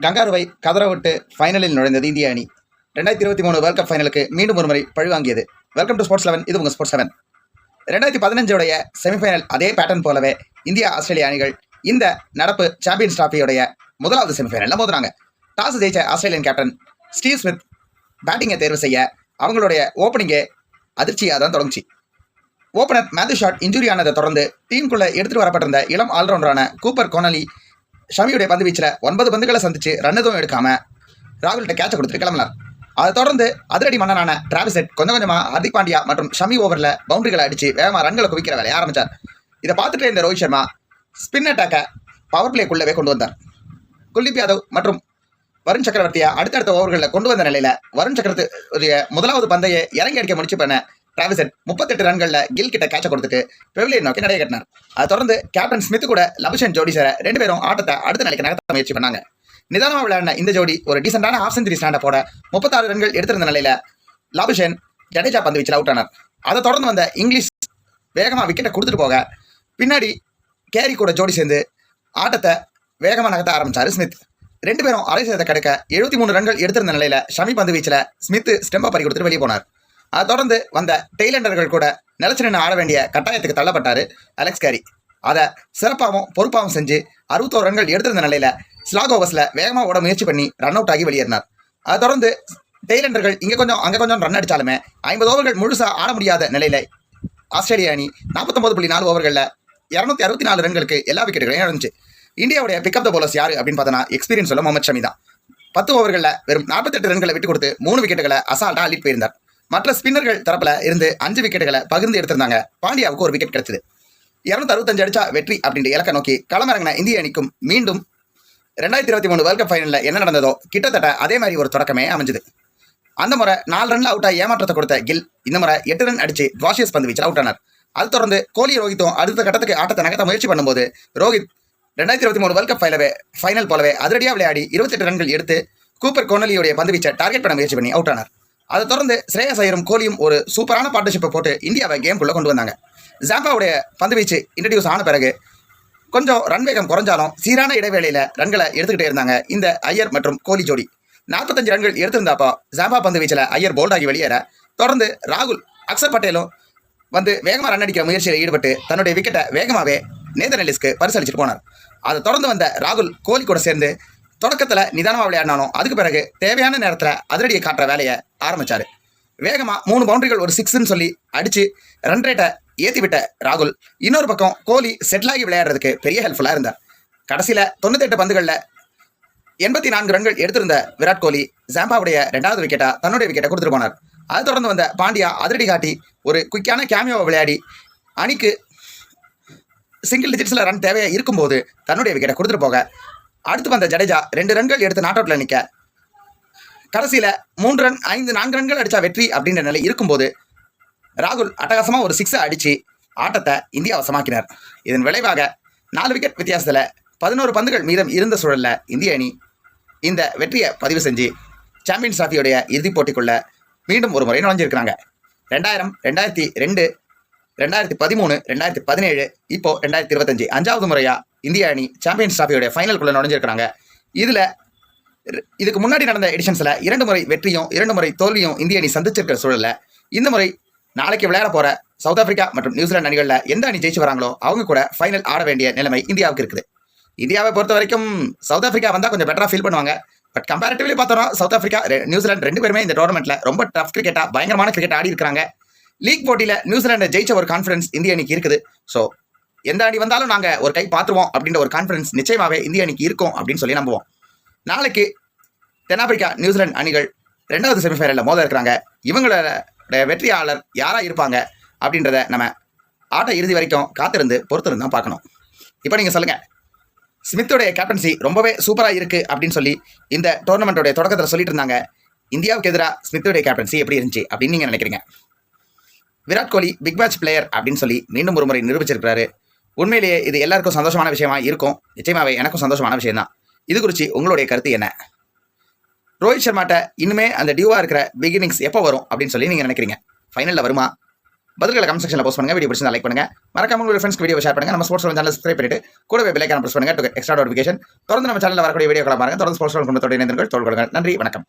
கங்காருவை கதற விட்டு ஃபைனலில் நுழைந்தது இந்திய அணி. ரெண்டாயிரத்தி இருபத்தி மூணு வேர்ல்ட் கப் ஃபைனலுக்கு மீண்டும் ஒரு முறை பழிவாங்கியது. வெல்கம் டு ஸ்போர்ட்ஸ் லெவன் இது உங்கள் ஸ்போர்ட்ஸ் லெவன் ரெண்டாயிரத்தி பதினஞ்சுடைய செமிஃபைனல் அதே பேட்டர்ன் போலவே இந்தியா ஆஸ்திரேலிய அணிகள் இந்த நடப்பு சாம்பியன்ஸ் டிராஃபியுடைய முதலாவது செமிஃபைனலில் மோதுறாங்க. டாஸ் ஜெயிச்ச ஆஸ்திரேலியன் கேப்டன் ஸ்டீவ் ஸ்மித் பேட்டிங்கை தேர்வு செய்ய அவங்களுடைய ஓப்பனிங்கே அதிர்ச்சியாக தான் தொடங்குச்சு. ஓப்பனர் மேத்யூ ஷாட் இன்ஜுரி ஆனதை தொடர்ந்து டீமுக்குள்ளே எடுத்துகிட்டு வரப்பட்டிருந்த இளம் ஆல்ரவுண்டரான கூப்பர் கோனலி ஷமியுடைய பந்து வீச்சில் ஒன்பது பந்துகளை சந்திச்சு ரன் எதுவும் எடுக்காம ராகுல்கிட்ட கேட்சை கொடுத்துட்டு கிளம்பினார். அதை தொடர்ந்து அதிரடி மன்னனான டிராவிசெட் கொஞ்சம் கொஞ்சமாக ஹர்திக் பாண்டியா மற்றும் ஷமி ஓவரில் பவுண்டரிகளை அடிச்சு வேகமாக ரன்களை குவிக்கிற வேலையை ஆரம்பித்தார் இதை பார்த்துட்டு இந்த ரோஹித் சர்மா ஸ்பின் அட்டாக்கை பவர் பிளேக்குள்ளவே கொண்டு வந்தார். குல்தீப் யாதவ் மற்றும் வருண் சக்கரவர்த்தியை அடுத்தடுத்த ஓவர்களில் கொண்டு வந்த நிலையில் வருண் சக்கரவர்த்தியுடைய முதலாவது பந்தையை இறங்கி அடிக்க முடிச்சு பண்ண டிராவிசன் முப்பத்தெட்டு ரன்களில் கில் கிட்ட கேட்ச கொடுத்துட்டு பெவிலியன் நோக்கி நடைய கட்டினார். அதை தொடர்ந்து கேப்டன் ஸ்மித் கூட லபுஷன் ஜோடி சேர ரெண்டு பேரும் ஆட்டத்தை அடுத்த நிலைக்கு நகர்த்த முயற்சி பண்ணாங்க. நிதானமாக விளையாடின இந்த ஜோடி ஒரு டீசெண்டான ஆஃப் செஞ்சுரி ஸ்டாண்டை போட முப்பத்தாறு ரன்கள் எடுத்திருந்த நிலையில் லபுஷன் ஜடேஜா பந்து வீச்சில் அவுட் ஆனார். அதை தொடர்ந்து வந்த இங்கிலீஷ் வேகமாக விக்கெட்டை கொடுத்துட்டு போக பின்னாடி கேரி கூட ஜோடி சேர்ந்து ஆட்டத்தை வேகமாக நகர்த்த ஆரம்பித்தார் ஸ்மித். ரெண்டு பேரும் அரை சேதத்தை கிடைக்க எழுபத்தி மூணு ரன்கள் எடுத்திருந்த நிலையில் ஷமி பந்து வீச்சில் ஸ்மித் ஸ்டெம்பை பறி கொடுத்துட்டு வெளியே போனார். அதை தொடர்ந்து வந்த டெய்லண்டர்கள் கூட நிலச்சி நின்று ஆட வேண்டிய கட்டாயத்துக்கு தள்ளப்பட்டார் அலெக்ஸ் கேரி. அதை சிறப்பாகவும் பொறுப்பாகவும் செஞ்சு அறுபத்தோரு ரன்கள் எடுத்திருந்த நிலையில ஸ்லாகோவஸில் வேகமாக ஓட முயற்சி பண்ணி ரன் அவுட் ஆகி வெளியேறினார். அதை தொடர்ந்து டெய்லண்டர்கள் இங்கே கொஞ்சம் அங்கே கொஞ்சம் ரன் அடித்தாலுமே ஐம்பது ஓவர்கள் முழுசாக ஆட முடியாத நிலையில் ஆஸ்திரேலிய அணி நாற்பத்தொம்பது புள்ளி நாலு ஓவர்களில் இரநூத்தி அறுபத்தி நாலு ரன்களுக்கு எல்லா விக்கெட்டுகளையும் இருந்துச்சு இந்தியாவுடைய பிக்கப் த போலர்ஸ் யார் அப்படின்னு பார்த்தோன்னா எக்ஸ்பீரியன்ஸ் உள்ள முகமது ஷமி தான். பத்து ஓவர்களில் வெறும் நாற்பத்தெட்டு ரன்களை விட்டு கொடுத்து மூணு விக்கெட்டுகளை அசால்ட்டாக அள்ளிட்டு போயிருந்தார். மற்ற ஸ்பின்னர்கள் தரப்புல இருந்து அஞ்சு விக்கெட்டுகளை பகிர்ந்து எடுத்திருந்தாங்க. பாண்டியாவுக்கு ஒரு விக்கெட் கிடைச்சது. இரநூத்தி அறுபத்தஞ்சு அடிச்சா வெற்றி அப்படின்ற இலக்கை நோக்கி களமிறங்கின இந்திய அணிக்கும் மீண்டும் ரெண்டாயிரத்தி இருபத்தி மூணு வேர்ல்ட் கப் ஃபைனலில் என்ன நடந்ததோ கிட்டத்தட்ட அதே மாதிரி ஒரு தொடக்கமே அமைஞ்சது. அந்த முறை நாலு ரன்ல அவுட்டா ஏமாற்றத்தை கொடுத்த கில் இந்த முறை எட்டு ரன் அடிச்சு துவாஷியஸ் பந்து வீச்சில் அவுட் ஆனார். அது தொடர்ந்து கோலி ரோஹித்தும் அடுத்த கட்டத்துக்கு ஆட்டத்தை நகர்த்த முயற்சி பண்ணும்போது ரோஹித் ரெண்டாயிரத்தி இருபத்தி மூணு வேர்ல்ட் கப் ஃபைனவே ஃபைனல் போலவே அதிரடியாக விளையாடி இருபத்தெட்டு ரன்கள் எடுத்து கூப்பர் கோனலியுடைய பந்து வீச்சை டார்கெட் பண்ண முயற்சி பண்ணி அவுட் ஆனார். அதை தொடர்ந்து ஸ்ரேயஸ் ஐயரும் கோலியும் ஒரு சூப்பரான பார்ட்னர்ஷிப்பை போட்டு இந்தியாவை கேம்குள்ளே கொண்டு வந்தாங்க. ஜாம்பாவுடைய பந்து வீச்சு இன்ட்ரடியூஸ் ஆன பிறகு கொஞ்சம் ரன் வேகம் குறைஞ்சாலும் சீரான இடைவேளையில் ரன்களை எடுத்துக்கிட்டே இருந்தாங்க இந்த ஐயர் மற்றும் கோலி ஜோடி. நாற்பத்தஞ்சு ரன்கள் எடுத்திருந்தாப்போ ஜாம்பா பந்து வீச்சில் ஐயர் போல்டாகி வெளியேற தொடர்ந்து ராகுல் அக்சர் பட்டேலும் வந்து வேகமாக ரன் அடிக்கிற முயற்சியில் ஈடுபட்டு தன்னுடைய விக்கெட்டை வேகமாகவே நேதனலிஸ்க்கு பரிசளிச்சுட்டு போனார். அதை தொடர்ந்து வந்த ராகுல் கோலி கூட சேர்ந்து தொடக்கத்தில் நிதானமாக விளையாடினாலும் அதுக்கு பிறகு தேவையான நேரத்தில் அதிரடியை காட்டுற வேலையை ஆரம்பிச்சாரு. வேகமாக மூணு பவுண்டரிகள் ஒரு சிக்ஸ்ன்னு சொல்லி அடித்து ரன் ரேட்டை ஏற்றி விட்ட ராகுல். இன்னொரு பக்கம் கோலி செட்டில் ஆகி விளையாடுறதுக்கு பெரிய ஹெல்ப்ஃபுல்லாக இருந்தார். கடைசியில் தொண்ணூத்தெட்டு பந்துகளில் எண்பத்தி நான்கு ரன்கள் எடுத்திருந்த விராட் கோலி ஜாம்பாவுடைய ரெண்டாவது விக்கெட்டா தன்னுடைய விக்கெட்டை கொடுத்துட்டு போனார். அதை தொடர்ந்து வந்த பாண்டியா அதிரடி காட்டி ஒரு குயிக்கான கேமியோவை விளையாடி அணிக்கு சிங்கிள் டிஜிட்ஸில் ரன் தேவையாக இருக்கும்போது தன்னுடைய விக்கெட்டை கொடுத்துட்டு போக அடுத்து வந்த ஜடேஜா ரெண்டு ரன்கள் எடுத்து நாட் அவுட்டில் நிற்க கடைசியில் மூன்று ரன் ஐந்து நான்கு ரன்கள் அடித்தா வெற்றி அப்படின்ற நிலை இருக்கும்போது ராகுல் அட்டகாசமாக ஒரு சிக்ஸை அடித்து ஆட்டத்தை இந்தியா வசமாக்கினார் இதன் விளைவாக நாலு விக்கெட் வித்தியாசத்தில் பதினோரு பந்துகள் மீதம் இருந்த சூழலில் இந்திய அணி இந்த வெற்றியை பதிவு செஞ்சு சாம்பியன்ஸ் டிராஃபியோடைய இறுதிப் போட்டிக்குள்ளே மீண்டும் ஒரு முறை நுழைஞ்சிருக்கிறாங்க. ரெண்டாயிரம் ரெண்டாயிரத்தி ரெண்டு ரெண்டாயிரத்தி பதிமூணு ரெண்டாயிரத்தி பதினேழு இப்போ ரெண்டாயிரத்தி இருபத்தஞ்சு. அஞ்சாவது முறையா இந்திய அணி சாம்பியன்ஸ் டிராஃபியோட ஃபைனலுக்குள்ள நுழைஞ்சிருக்கிறாங்க. இதில் இதுக்கு முன்னாடி நடந்த எடிஷன்ஸில் இரண்டு முறை வெற்றியும் இரண்டு முறை தோல்வியும் இந்திய அணி சந்திச்சிருக்கிற சூழலில் இந்த முறை நாளைக்கு விளையாட போகிற சவுத் ஆப்பிரிக்கா மற்றும் நியூசிலாந்து அணிகளில் எந்த அணி ஜெயிச்சு வராங்களோ அவங்க கூட ஃபைனல் ஆட வேண்டிய நிலைமை இந்தியாவுக்கு இருக்குது. இந்தியாவை பொறுத்த வரைக்கும் சவுத் ஆப்பிரிக்கா வந்தால் கொஞ்சம் பெட்டராக ஃபீல் பண்ணுவாங்க. பட் கம்பேரிட்டிவ்லி பார்த்தோம்னா சவுத் ஆப்பிரிக்கா நியூசிலாந்து ரெண்டு பேருமே இந்த டோர்னமெண்ட்டில் ரொம்ப டஃப் கிரிக்கெட்டாக பயங்கரமான கிரிக்கெட் ஆடி இருக்கிறாங்க. லீக் போட்டியில் நியூசிலாண்டை ஜெயிச்ச ஒரு கான்ஃபிடன்ஸ் இந்திய அணிக்கு இருக்குது. ஸோ எந்த அணி வந்தாலும் நாங்கள் ஒரு கை பார்த்துருவோம் அப்படின்ற ஒரு கான்ஃபிடன்ஸ் நிச்சயமாகவே இந்திய அணிக்கு இருக்கும் அப்படின்னு சொல்லி நம்புவோம். நாளைக்கு தென்னாப்பிரிக்கா நியூசிலாந்து அணிகள் ரெண்டாவது செமிஃபைனலில் மோத இருக்கிறாங்க. இவங்களோட வெற்றியாளர் யாராக இருப்பாங்க அப்படின்றத நம்ம ஆட்ட இறுதி வரைக்கும் காத்திருந்து பொறுத்திருந்து தான் பார்க்கணும். இப்போ நீங்கள் சொல்லுங்கள் ஸ்மித்தோடைய கேப்டன்சி ரொம்பவே சூப்பராக இருக்குது அப்படின்னு சொல்லி இந்த டோர்னமெண்ட்டோடைய தொடக்கத்தில் சொல்லிட்டு இருந்தாங்க. இந்தியாவுக்கு எதிராக ஸ்மித்தோடைய கேப்டன்சி எப்படி இருந்துச்சு அப்படின்னு நீங்கள் நினைக்கிறீங்க? Virat Kohli big match player அப்படின்னு சொல்லி மீண்டும் ஒரு முறை நிரூபிச்சிருக்கிறாரு. உண்மையிலேயே இது எல்லாருக்கும் சந்தோஷமான விஷயமா இருக்கும். நிச்சயமாவே எனக்கும் சந்தோஷமான விஷயம் தான் இது குறித்து உங்களுடைய கருத்து என்ன? ரோஹித் சர்மாட்ட இன்னுமே அந்த டியூவாக இருக்கிற பிகினிங்ஸ் எப்போ வரும் அப்படின்னு சொல்லி நீங்கள் நினைக்கிறீங்க? ஃபைனலில் வருமா? பதில்களை கமெண்ட் செக்ஷனில் போஸ்ட் பண்ணுங்கள் வீடியோ பிடிச்சிருந்தா லைக் பண்ணுங்கள் மறக்காம உங்களுடைய ஃப்ரெண்ட்ஸ் வீடியோ ஷேர் பண்ணுங்கள் நம்ம ஸ்போர்ட்ஸ் சேனல் சப்ஸ்கிரைப் பண்ணிட்டு கூடவே பெல் ஐக்கான பண்ணுங்கள் எக்ஸ்ட்ரா நோட்டிஃபிகேஷன் தொடர்ந்து நம்ம சேனலில் வரக்கூடிய வீடியோ பாருங்கள் தொடர்ந்து ஸ்போர்ட்ஸ் குடும்பத்தோட இணைந்தீர்கள் தோல் நன்றி. வணக்கம்.